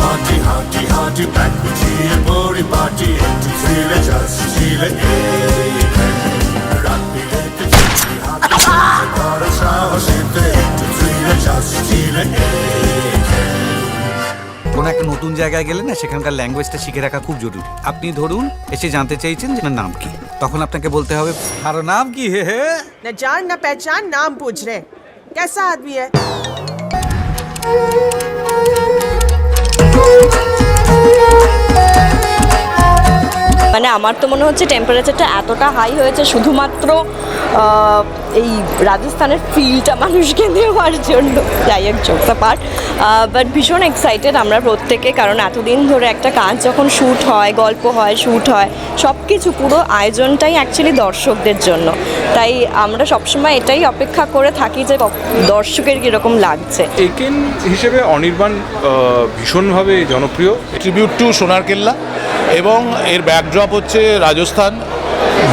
হাঁটি হাঁটি হাঁটি ব্যাগ গুছিয়ে পরিপাটি একটু ছিলে জাস্ট ছিলে রাত বিরেতে চুপি হাতে চলছে বড় সাহসেতে একটু ছিলে জাস্ট ছিলে কোনো একটা নতুন জায়গায় গেলে না সেখানকার ল্যাঙ্গুয়েজটা শিখে রাখা খুব জরুরি আপনি ধরুন এসে জানতে চাইছেন যে আপনার নাম কি তখন আপনাকে বলতে হবে আর নাম কি হে হে न जान न पहचान नाम पूछ रहे कैसा आदमी है Thank you. মানে আমার তো মনে হচ্ছে টেম্পারেচারটা এতটা হাই হয়েছে শুধুমাত্র এই রাজস্থানের ফিলটা মানুষকে দেওয়ার জন্য। যাই এক জোকস পার্ট বাট ভীষণ এক্সাইটেড আমরা প্রত্যেকে কারণ এতদিন ধরে একটা কাজ যখন শ্যুট হয় গল্প হয় শ্যুট হয় সব কিছু পুরো আয়োজনটাই অ্যাকচুয়ালি দর্শকদের জন্য। তাই আমরা সবসময় এটাই অপেক্ষা করে থাকি যে ক- দর্শকের কীরকম লাগছে। একেন হিসেবে অনির্বাণ ভীষণভাবে জনপ্রিয়। ট্রিবিউট টু সোনার কেল্লা এবং এর ব্যাকড্রপ হচ্ছে রাজস্থান।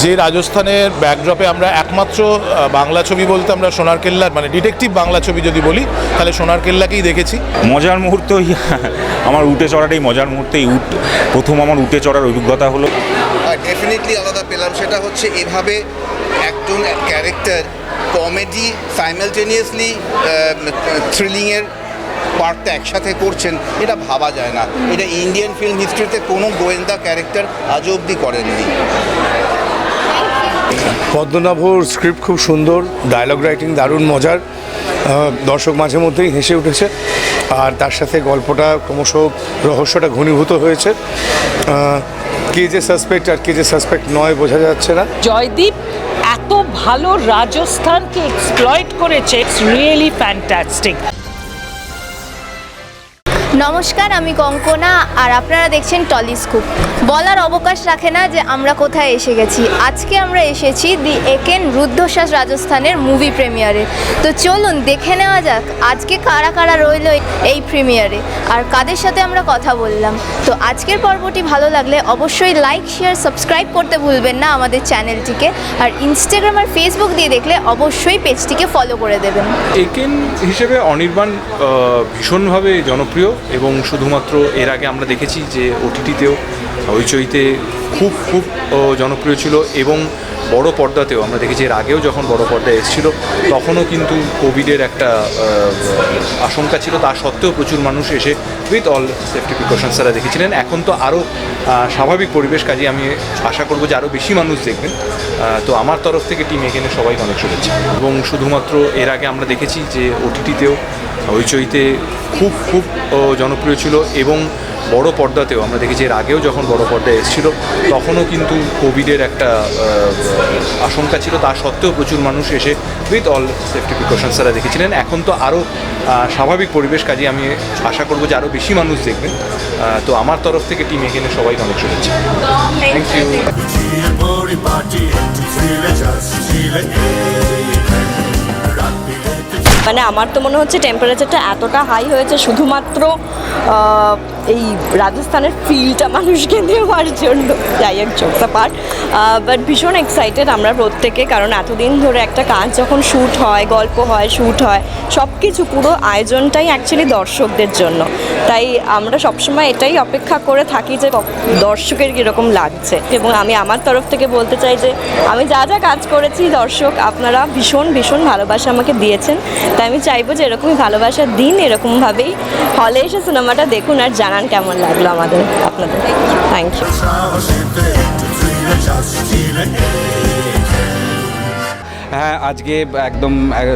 যে রাজস্থানের ব্যাকড্রপে আমরা একমাত্র বাংলা ছবি বলতে আমরা সোনার কেল্লার মানে ডিটেকটিভ বাংলা ছবি যদি বলি তাহলে সোনার কেল্লাকেই দেখেছি। মজার মুহূর্ত আমার উঠে চড়াটাই মজার মুহূর্ত এই উঠ প্রথম আমার উঠে চড়ার অভিজ্ঞতা হলো। ডেফিনেটলি আলাদা পেলাম সেটা হচ্ছে এভাবে একজন ক্যারেক্টার কমেডি সাইমালটেনিয়াসলি থ্রিলিংয়ের পার্টটা একসাথে করছেন এটা ভাবা যায় না। এটা ইন্ডিয়ান ফিল্ম হিস্ট্রিতে কোনো গোয়েন্দা ক্যারেক্টার আজও অবধি করেননি। পদ্মনাভর স্ক্রিপ্ট খুব সুন্দর ডায়লগ রাইটিং দারুণ মজার। আহ, দর্শক মাঝে মধ্যেই হেসে উঠেছে। আর তার সাথে গল্পটা ক্রমশ রহস্যটা ঘনীভূত হয়েছে। আহ, কে যে সাসপেক্ট আর কে যে সাসপেক্ট নয় বোঝা যাচ্ছে না। জয়দীপ এত ভালো রাজস্থানকে এক্সপ্লয়েট করেছে ইটস রিয়েলি ফ্যান্টাস্টিক নমস্কার, আমি কঙ্কনা আর আপনারা দেখছেন টলিস্কোপ বলার অবকাশ রাখে না যে আমরা কোথায় এসে গেছি। আজকে আমরা এসেছি দি একেন রুদ্ধশ্বাস রাজস্থানের মুভি প্রিমিয়ারে। তো চলুন দেখে নেওয়া যাক, আজকে কারা কারা রইল এই প্রিমিয়ারে আর কাদের সাথে আমরা কথা বললাম। তো আজকের পর্বটি ভালো লাগলে অবশ্যই লাইক, শেয়ার, সাবস্ক্রাইব করতে ভুলবেন না আমাদের চ্যানেলটিকে। আর ইনস্টাগ্রাম আর ফেসবুক দিয়ে দেখলে অবশ্যই পেজটিকে ফলো করে দেবেন। একেন হিসেবে অনির্বাণ ভীষণভাবে জনপ্রিয়। এবং শুধুমাত্র এর আগে আমরা দেখেছি যে ওটিটিতেও হইচইতে খুব খুব জনপ্রিয় ছিল এবং বড় পর্দাতেও, আমরা দেখেছি এর আগেও যখন বড় পর্দায় এসেছিল, তখনও কিন্তু কোভিডের একটা আশঙ্কা ছিল। তা সত্ত্বেও প্রচুর মানুষ এসে উইথ অল সেফটি প্রিকশনস তারা দেখেছিলেন। এখন তো আরও স্বাভাবিক পরিবেশ কাজে আমি আশা করব যে আরও বেশি মানুষ দেখবেন। তো আমার তরফ থেকে টিম এখানে সবাই অনেক শুভেচ্ছা। এবং শুধুমাত্র এর আগে আমরা দেখেছি যে ওটিটিতেও হইচইতে খুব খুব জনপ্রিয় ছিল এবং বড় পর্দাতেও, আমরা দেখেছি এর আগেও যখন বড় পর্দায় এসেছিল, তখনও কিন্তু কোভিডের একটা আশঙ্কা ছিল। তা সত্ত্বেও প্রচুর মানুষ এসে উইথ অল সেফটি প্রিকশনস তারা দেখেছিলেন। এখন তো আরও স্বাভাবিক পরিবেশ কাজে আমি আশা করব যে আরও বেশি মানুষ দেখবেন। তো আমার তরফ থেকে টিম এখানে সবাই অনেক শুভেচ্ছা। থ্যাংক ইউ মানে আমার তো মনে হচ্ছে টেম্পারেচারটা এতটা হাই হয়েছে শুধুমাত্র এই রাজস্থানের ফিলটা মানুষকে দেওয়ার জন্য। যাই এক জোকস পার্ট বাট ভীষণ এক্সাইটেড আমরা প্রত্যেকে, কারণ এতদিন ধরে একটা কাজ যখন শ্যুট হয়, গল্প হয় শ্যুট হয় সব কিছু পুরো আয়োজনটাই অ্যাকচুয়ালি দর্শকদের জন্য। তাই আমরা সবসময় এটাই অপেক্ষা করে থাকি যে দর্শকের কীরকম লাগছে। এবং আমি আমার তরফ থেকে বলতে চাই যে, আমি যা যা কাজ করেছি, দর্শক আপনারা ভীষণ ভীষণ ভালোবাসা আমাকে দিয়েছেন। তাই আমি চাইব যে এরকমই ভালোবাসা দিন এরকমভাবেই হলে এসে সিনেমাটা দেখুন আর জানান কেমন লাগল আমাদের? আপনাদের? থ্যাংক ইউ হ্যাঁ আজকে একদম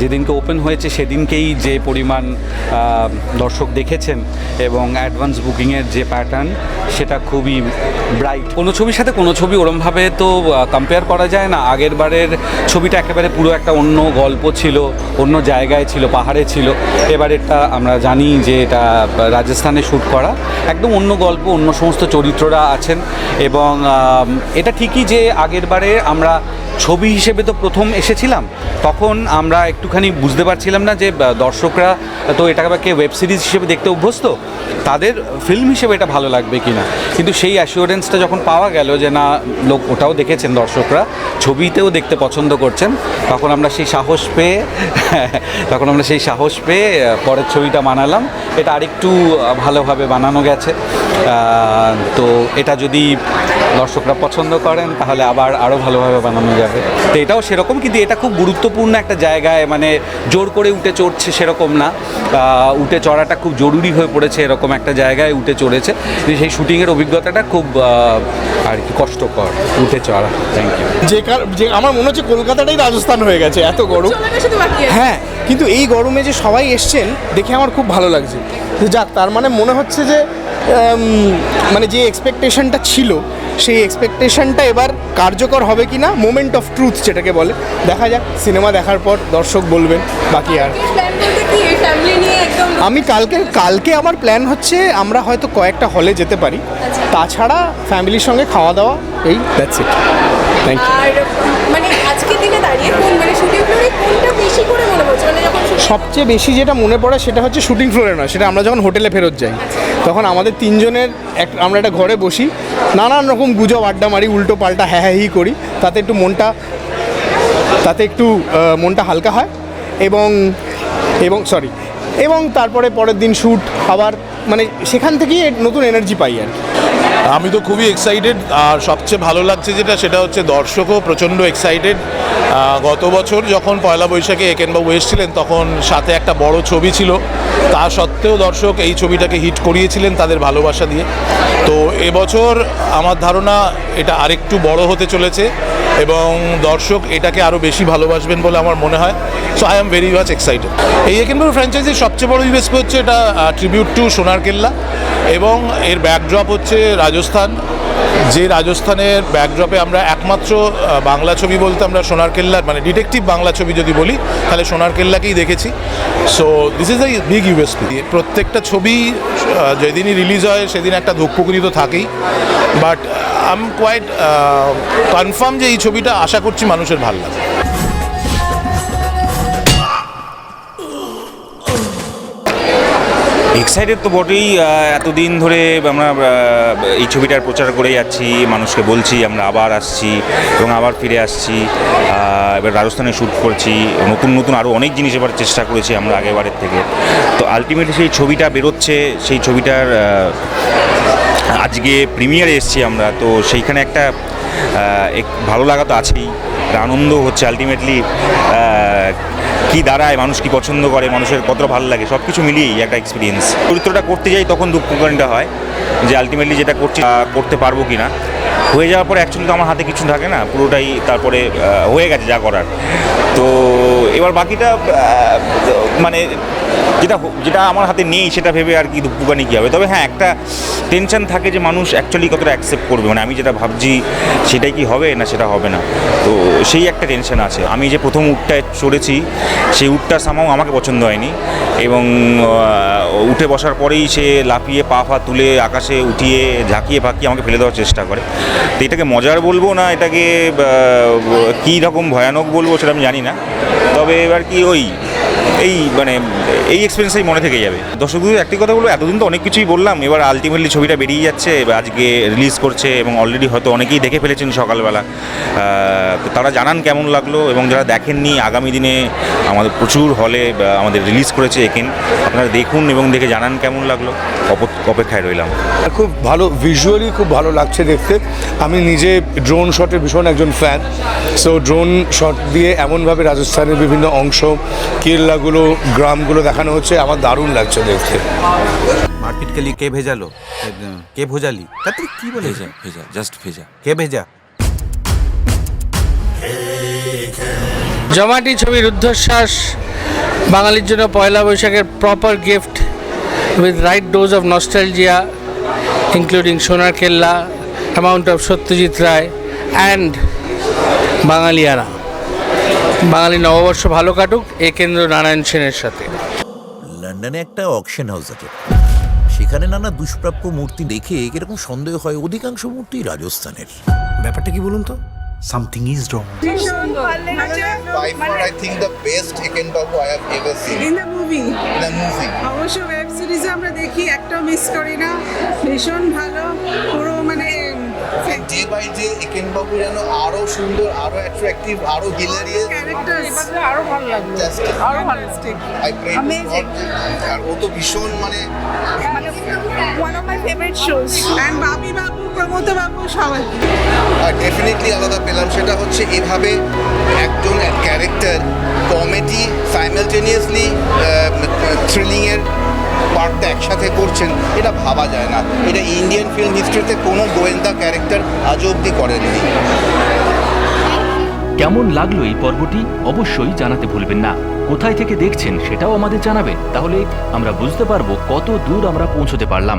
যেদিনকে ওপেন হয়েছে সেদিনকেই যে পরিমাণ দর্শক দেখেছেন এবং অ্যাডভান্স বুকিংয়ের যে প্যাটার্ন সেটা খুবই ব্রাইট কোনো ছবির সাথে কোনো ছবি ওরমভাবে তো কম্পেয়ার করা যায় না। আগের বারের ছবিটা একেবারে পুরো একটা অন্য গল্প ছিল, অন্য জায়গায় ছিল, পাহাড়ে ছিল। এবারেরটা আমরা জানি যে এটা রাজস্থানে শ্যুট করা। একদম অন্য গল্প, অন্য সমস্ত চরিত্ররা আছেন এবং এটা ঠিকই যে আগের বারে আমরা ছবি হিসেবে তো প্রথম এসেছিলাম, তখন আমরা একটুখানি বুঝতে পারছিলাম না যে দর্শকরা তো এটাকে ওয়েব সিরিজ হিসেবে দেখতে অভ্যস্ত, তাদের ফিল্ম হিসেবে এটা ভালো লাগবে কি না কিন্তু সেই অ্যাসিওরেন্সটা যখন পাওয়া গেল যে, না, লোক ওটাও দেখেছেন দর্শকরা, ছবিতেও দেখতে পছন্দ করছেন, তখন আমরা সেই সাহস পেয়ে, তখন আমরা সেই সাহস পেয়ে পরের ছবিটা বানালাম। এটা আরেকটু ভালোভাবে বানানো গেছে। তো এটা যদি দর্শকরা পছন্দ করেন তাহলে আবার আরও ভালোভাবে বানানো যাবে। তো এটাও সেরকম কিন্তু এটা খুব গুরুত্বপূর্ণ একটা জায়গায় মানে জোর করে উঠে চড়ছে সেরকম না। উঠে চড়াটা খুব জরুরি হয়ে পড়েছে এরকম একটা জায়গায় উঠে চড়েছে। সেই শুটিংয়ের অভিজ্ঞতাটা খুব আর কি কষ্টকর উঠে চড়া। থ্যাংক ইউ যে কার যে আমার মনে হচ্ছে কলকাতাটাই রাজস্থান হয়ে গেছে এত গরম। হ্যাঁ কিন্তু এই গরমে যে সবাই এসছেন দেখে আমার খুব ভালো লাগছে। তো যাক তার মানে মনে হচ্ছে যে মানে যে এক্সপেকটেশনটা ছিল সেই এক্সপেকটেশনটা এবার কার্যকর হবে কি না মোমেন্ট অফ ট্রুথ যেটাকে বলে। দেখা যাক সিনেমা দেখার পর দর্শক বলবেন বাকি আর। আমি কালকে কালকে আমার প্ল্যান হচ্ছে আমরা হয়তো কয়েকটা হলে যেতে পারি। তাছাড়া ফ্যামিলির সঙ্গে খাওয়া দাওয়া এই দ্যাটস ইট থ্যাংক ইউ মানে আজকের দিনে দাঁড়িয়ে কোন মানে শুটিং ফ্লোরে কোনটা বেশি করে সবচেয়ে বেশি যেটা মনে পড়ে সেটা হচ্ছে শুটিং ফ্লোরে নয়, সেটা আমরা যখন হোটেলে ফেরত যাই। তখন আমাদের তিনজনের এক আমরা একটা ঘরে বসি, নানান রকম গুজব, আড্ডা মারি, উল্টো পাল্টা হ্যাঁ হ্যাঁ করি। তাতে একটু মনটা, তাতে একটু মনটা হালকা হয় এবং এবং সরি এবং তারপরে পরের দিন শ্যুট আবার মানে সেখান থেকেই নতুন এনার্জি পাই আর কি। আমি তো খুবই এক্সাইটেড আর সবচেয়ে ভালো লাগছে যেটা সেটা হচ্ছে দর্শকও প্রচণ্ড এক্সাইটেড গত বছর যখন পয়লা বৈশাখে একেনবাবু এসেছিলেন, তখন সাথে একটা বড় ছবি ছিল। তা সত্ত্বেও দর্শক এই ছবিটাকে হিট করিয়েছিলেন তাদের ভালোবাসা দিয়ে। তো এবছর আমার ধারণা এটা আরেকটু বড় হতে চলেছে। এবং দর্শক এটাকে আরও বেশি ভালোবাসবেন বলে আমার মনে হয়। So I am very much excited এই একেনবাবু ফ্র্যাঞ্চাইজির সবচেয়ে বড় ইউএসপি হচ্ছে এটা ট্রিবিউট টু সোনার কেল্লা এবং এর ব্যাকড্রপ হচ্ছে রাজস্থান। যে রাজস্থানের ব্যাকড্রপে আমরা একমাত্র বাংলা ছবি বলতে আমরা সোনার কেল্লার মানে ডিটেকটিভ বাংলা ছবি যদি বলি, তাহলে সোনার কেল্লাকেই দেখেছি। So this is I big USP প্রত্যেকটা ছবি যেদিনই রিলিজ হয়, সেদিন একটা ধুকপুকুনি তো থাকেই। But I am quite confirm যে এই ছবিটা আশা করছি মানুষের ভালো লাগবে। এক্সাইটেড তো বটেই এতদিন ধরে আমরা এই ছবিটার প্রচার করে যাচ্ছি, মানুষকে বলছি, আমরা আবার আসছি এবং আবার ফিরে আসছি এবার রাজস্থানে শ্যুট করছি, নতুন নতুন আরও অনেক জিনিস এবার চেষ্টা করেছি আমরা আগেবারের থেকে। তো আলটিমেটলি সেই ছবিটা বেরোচ্ছে, সেই ছবিটার আজকে প্রিমিয়ারে এসেছি আমরা, তো সেইখানে একটা এক- ভালো লাগা তো আছেই। একটা আনন্দ হচ্ছে আলটিমেটলি কি দাঁড়ায়, মানুষ কি পছন্দ করে, মানুষের কত ভালো লাগে সব কিছু মিলিয়েই একটা এক্সপিরিয়েন্স চরিত্রটা করতে যাই তখন দুঃখকারীটা হয় যে আলটিমেটলি যেটা করছি করতে পারব কি না হয়ে যাওয়ার পর অ্যাকচুয়ালি তো আমার হাতে কিছু থাকে না, পুরোটাই তারপরে হয়ে গেছে যা করার। তো এবার বাকিটা মানে যেটা যেটা আমার হাতে নেই সেটা ভেবে আর কি দুপুকানি কী হবে। তবে হ্যাঁ একটা টেনশন থাকে যে মানুষ অ্যাকচুয়ালি কতটা অ্যাকসেপ্ট করবে। মানে আমি যেটা ভাবছি সেটাই কি হবে না সেটা হবে না। তো সেই একটা টেনশন আছে। আমি যে প্রথম উটটায় চড়েছি, সেই উটটা সামাও আমাকে পছন্দ হয়নি এবং উঠে বসার পরেই সে লাফিয়ে পা ফা তুলে আকাশে উঠিয়ে ঝাঁকিয়ে ফাঁকিয়ে আমাকে ফেলে দেওয়ার চেষ্টা করে। তো এটাকে মজার বলব না, এটাকে কী রকম ভয়ানক বলব সেটা আমি জানি না। তবে এবার কি ওই এই মানে এই এক্সপিরিয়েন্সটাই মনে থেকে যাবে। দর্শকদের একটি কথা বলব, এতদিন তো অনেক কিছুই বললাম, এবার আলটিমেটলি ছবিটা বেরিয়ে যাচ্ছে আজকে রিলিজ করছে এবং অলরেডি হয়তো অনেকেই দেখে ফেলেছেন সকালবেলা। তো তারা জানান কেমন লাগল এবং যারা দেখেননি, আগামী দিনে আমাদের প্রচুর হলে আমাদের রিলিজ করেছে একেন আপনারা দেখুন এবং দেখে জানান কেমন লাগল। অপ- অপেক্ষায় রইলাম। খুব ভালো ভিজুয়ালি খুব ভালো লাগছে দেখতে। আমি নিজে ড্রোন শটের ভীষণ একজন ফ্যান সো ড্রোন শট দিয়ে এমনভাবে রাজস্থানের বিভিন্ন অংশ জেলাগুলো গ্রামগুলো দেখানো হচ্ছে। আমার দারুণ লাগছে দেখতে। মার্কেট কে কে ভেজালো? কে ভোজালি? তাতে কি বলে ভেজা ভেজা জাস্ট ভেজা। কে ভেজা? জমাটি ছবির রুদ্ধশ্বাস বাঙালির জন্য পয়লা বৈশাখের proper gift with right dose of nostalgia including Sonar Kella amount of Satyajit Ray and বাঙালিয়ারা বাঙালি নববর্ষ ভালো কাটুক এ কেন্দ্র নারায়ণ সেনের সাথে। লন্ডনে একটা অকশন হাউস আছে। সেখানে নানা দুষ্প্রাপ্য মূর্তি দেখে এরকম সন্দেহ হয় অধিকাংশ মূর্তি রাজস্থানের। ব্যাপারটা কি বলুন তো? Something is I have in the movie movie. অবশ্য ওয়েব সিরিজে আমরা দেখি একটাও মিস করি না। ভীষণ ভালো পুরো মানে day by day Eken Babu যেন আরও সুন্দর আরও অ্যাট্রাকটিভ আরও হিলারিয়াস ক্যারেক্টার আরও ভালো লাগল। আরও ভালো আর ও তো ভীষণ মানে one of my favourite shows and Babi babu Pramod babu সবাই। ডেফিনেটলি আলাদা পেলাম সেটা হচ্ছে এভাবে একজন ক্যারেক্টার কমেডি সাইমালটেনিয়াসলি থ্রিলিংয়ের পার্টটা একসাথে করছেন, এটা ভাবা যায় না। এটা ইন্ডিয়ান ফিল্ম হিস্ট্রিতে কোনো গোয়েন্দা ক্যারেক্টার আজ অবধি করেননি। কেমন লাগল এই পর্বটি? অবশ্যই জানাতে ভুলবেন না। কোথায় থেকে দেখছেন সেটাও আমাদের জানাবেন। তাহলে আমরা বুঝতে পারব কত দূর আমরা পৌঁছতে পারলাম।